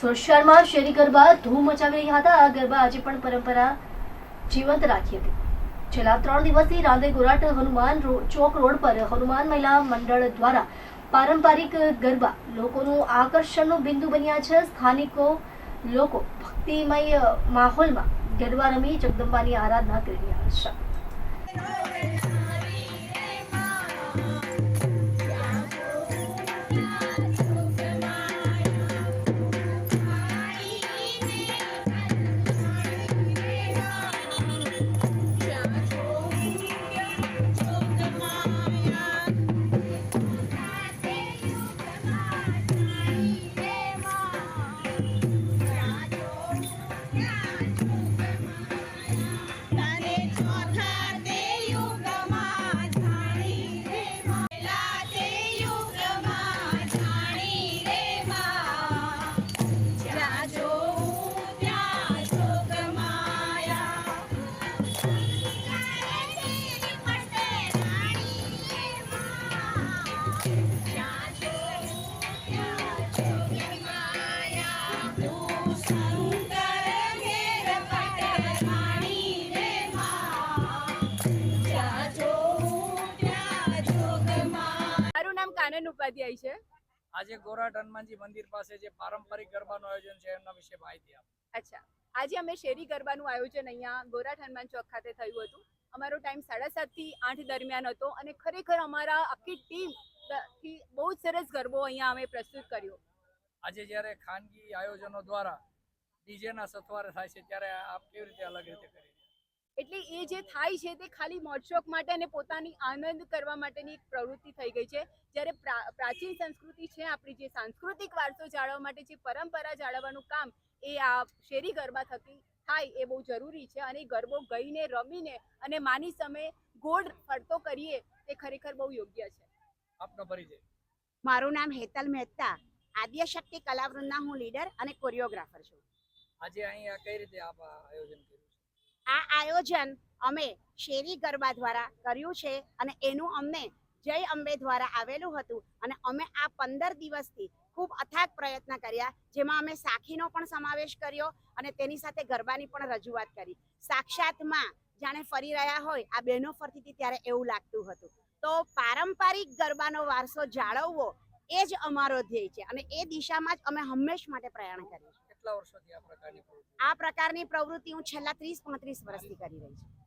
સુરત શેરી ગરબા ધૂમ મચાવી રહ્યા હતા. આ ગરબા આજે પણ પરંપરા જીવંત રાખી હતી. છેલ્લા ત્રણ દિવસથી રાંદે ગોરાટ હનુમાન ચોક રોડ પર હનુમાન મહિલા મંડળ દ્વારા પારંપરિક ગરબા લોકોનું આકર્ષણનું બિંદુ બન્યા છે. સ્થાનિકો લોકો ભક્તિમય માહોલમાં ગરબા રમી જગદંબાની આરાધના કરી રહ્યા છે. તને કાનન ઉપાધ્યાય છે? આજે ગોરાટ હનુમાનજી મંદિર પાસે જે પારંપરિક ગરબાનું આયોજન છે એમના વિશે માહિતી આપો. અચ્છા. આજે અમે શેરી ગરબાનું આયોજન અહીંયા ગોરાટ હનુમાન ચોક ખાતે થયું હતું. અમારો ટાઈમ સાડા સાતથી આઠ દરમિયાન હતો અને ખરેખર અમારા આખી ટીમથી બહુ જ સરસ ગરબો અહીંયા અમે પ્રસ્તુત કર્યો. આજે જ્યારે ખાનગી આયોજનો દ્વારા ડીજેના સથવારે થાય છે ત્યારે આપ કેવી રીતે અલગ રીતે કરી? એટલે એ જે થાય છે તે ખાલી મોજશોખ માટે અને પોતાની આનંદ કરવા માટેની એક પ્રવૃત્તિ થઈ ગઈ છે. જ્યારે પ્રાચીન સંસ્કૃતિ છે આપણી જે સાંસ્કૃતિક વારસો જાળવવા માટે જે પરંપરા જાળવવાનું કામ એ આ શેરી ગરબા થકી થાય એ બહુ જરૂરી છે અને ગરબો ગઈને રમીને અને માની સામે ગોળ ફરતો કરીએ તે ખરેખર બહુ યોગ્ય છે. આપનો પરિચય. મારું નામ હેતલ મહેતા. આદ્ય શક્તિ કલાવૃંદના હું લીડર અને કોરિયોગ્રાફર છું. આજે અહીંયા કઈ રીતે આપ આયોજન કર્યું? છે આ આયોજન અમે શેરી ગરબા દ્વારા કર્યું છે અને એનું અમને જય અંબે દ્વારા આવેલું હતું અને અમે આ પંદર દિવસથી ખૂબ અથાગ પ્રયત્ન કર્યા, જેમાં અમે સાખીનો પણ સમાવેશ કર્યો અને તેની સાથે ગરબાની પણ રજૂઆત કરી. સાક્ષાતમાં જાણે ફરી રહ્યા હોય, આ બહેનો ફરતી હતી ત્યારે એવું લાગતું હતું. તો પારંપરિક ગરબાનો વારસો જાળવવો એ જ અમારો ધ્યેય છે અને એ દિશામાં જ અમે હંમેશ માટે પ્રયાણ કરીએ છીએ. કેટલા વર્ષોથી આ પ્રકારની આ પ્રકારની પ્રવૃત્તિ હું છેલ્લા ત્રીસ, પાંત્રીસ વર્ષથી કરી રહી છું.